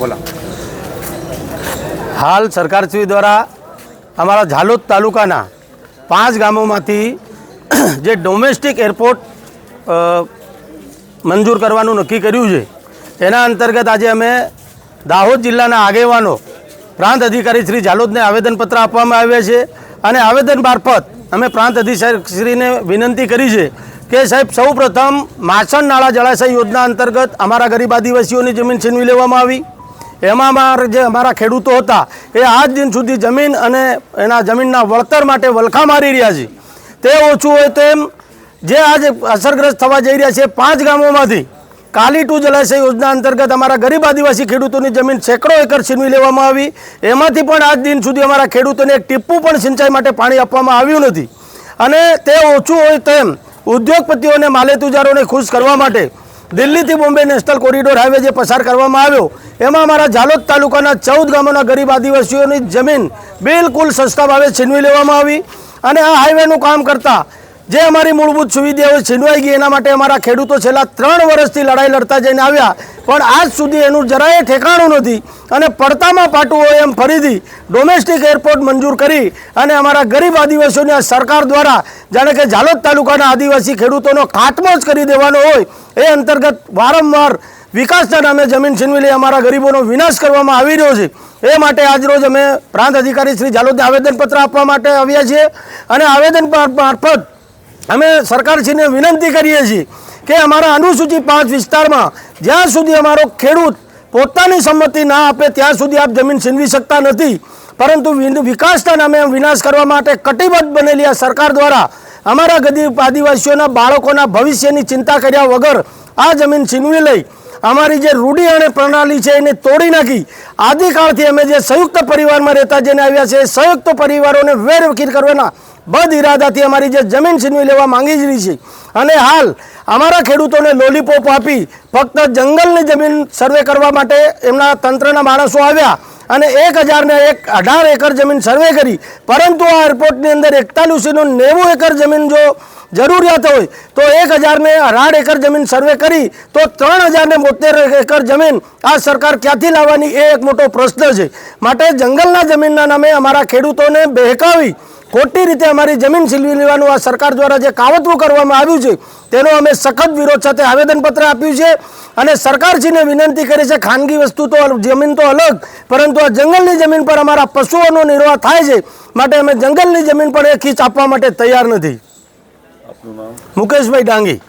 બોલો. હાલ સરકારશ્રી દ્વારા અમારા ઝાલોદ તાલુકાના પાંચ ગામોમાંથી જે ડોમેસ્ટિક એરપોર્ટ મંજૂર કરવાનું નક્કી કર્યું છે, એના અંતર્ગત આજે અમે દાહોદ જિલ્લાના આગેવાનો, પ્રાંત અધિકારી શ્રી ઝાલોદને આવેદનપત્ર આપવામાં આવ્યા છે અને આવેદન મારફત અમે પ્રાંત અધિકારીશ્રીને વિનંતી કરી છે કે સાહેબ સૌ પ્રથમ માછણ નાળા જળાશય યોજના અંતર્ગત અમારા ગરીબ આદિવાસીઓની જમીન છીનવી લેવામાં આવી. એમાં મારા જે અમારા ખેડૂતો હતા, એ આજ દિન સુધી જમીન અને એના જમીનના વળતર માટે વલખા મારી રહ્યા છે. તે ઓછું હોય તેમ જે આજે અસરગ્રસ્ત થવા જઈ રહ્યા છે પાંચ ગામોમાંથી, કાલી ટુ જલાશય યોજના અંતર્ગત અમારા ગરીબ આદિવાસી ખેડૂતોની જમીન સેંકડો એકર છીનવી લેવામાં આવી. એમાંથી પણ આજ દિન સુધી અમારા ખેડૂતોને એક ટીપું પણ સિંચાઈ માટે પાણી આપવામાં આવ્યું નથી. અને તે ઓછું હોય તેમ ઉદ્યોગપતિઓને માલેતુજારોને ખુશ કરવા માટે દિલ્હીથી બોમ્બે નેશનલ કોરિડોર હાઈવે જે પસાર કરવામાં આવ્યો એમાં અમારા ઝાલોદ તાલુકાના ચૌદ ગામોના ગરીબ આદિવાસીઓની જમીન બિલકુલ સસ્તા ભાવે છીનવી લેવામાં આવી અને આ હાઈવેનું કામ કરતા જે અમારી મૂળભૂત સુવિધાઓ છીનવાઈ ગઈ એના માટે અમારા ખેડૂતો છેલ્લા ત્રણ વર્ષથી લડાઈ લડતા જઈને આવ્યા. પણ આજ સુધી એનું જરાય ઠેકાણું નથી અને પડતામાં પાટું હોય એમ ફરીથી ડોમેસ્ટિક એરપોર્ટ મંજૂર કરી અને અમારા ગરીબ આદિવાસીઓને આ સરકાર દ્વારા જાણે કે ઝાલોદ તાલુકાના આદિવાસી ખેડૂતોનો કાટમો જ કરી દેવાનો હોય એ અંતર્ગત વારંવાર વિકાસના નામે જમીન છીનવી લઈ અમારા ગરીબોનો વિનાશ કરવામાં આવી રહ્યો છે. એ માટે આજરોજ અમે પ્રાંત અધિકારી શ્રી જાલોદને આવેદનપત્ર આપવા માટે આવ્યા છીએ અને આવેદન મારફત અમે સરકારશ્રીને વિનંતી કરીએ છીએ કે અમારા અનુસૂચિત પાંચ વિસ્તારમાં જ્યાં સુધી અમારો ખેડૂત પોતાની સંમતિ ના આપે ત્યાં સુધી આપ જમીન છીનવી શકતા નથી. પરંતુ વિકાસના નામે વિનાશ કરવા માટે કટિબદ્ધ બનેલી આ સરકાર દ્વારા અમારા ગરીબ આદિવાસીઓના બાળકોના ભવિષ્યની ચિંતા કર્યા વગર આ જમીન છીનવી લઈ અમારી જે રૂઢી અને પ્રણાલી છે એને તોડી નાખી. આદિકાળથી અમે જે સંયુક્ત પરિવારમાં રહેતા જેને આવ્યા છે, એ સંયુક્ત પરિવારોને વેરવકીર કરવાના બદ ઇરાદાથી અમારી જે જમીન છીનવી લેવા માંગી જ રહી છે. અને હાલ અમારા ખેડૂતોને લોલીપોપ આપી ફક્ત જંગલની જમીન સર્વે કરવા માટે એમના તંત્રના માણસો આવ્યા. અને એક હજારને એક અઢાર એકર જમીન સર્વે કરી. પરંતુ આ એરપોર્ટની અંદર એકતાલીસીનું નેવું એકર જમીન જો જરૂરિયાત હોય, તો એક હજારને અઢાર એકર જમીન સર્વે કરી, તો ત્રણ હજારને બોતેર એકર જમીન આ સરકાર ક્યાંથી લાવવાની એ એક મોટો પ્રશ્ન છે. માટે જંગલના જમીનના નામે અમારા ખેડૂતોને બહેકાવી ખોટી રીતે અમારી જમીન છીનવી લેવાનું આ સરકાર દ્વારા જે કાવતરું કરવામાં આવ્યું છે તેનો અમે સખત વિરોધ સાથે આવેદનપત્ર આપ્યું છે અને સરકારશ્રીને વિનંતી કરી છે ખાનગી વસ્તુ તો જમીન તો અલગ પરંતુ આ જંગલની જમીન પર અમારા પશુઓનો નિર્વાહ થાય છે માટે અમે જંગલની જમીન પર એ ખીચ આપવા માટે તૈયાર નથી. મુકેશભાઈ ડાંગી.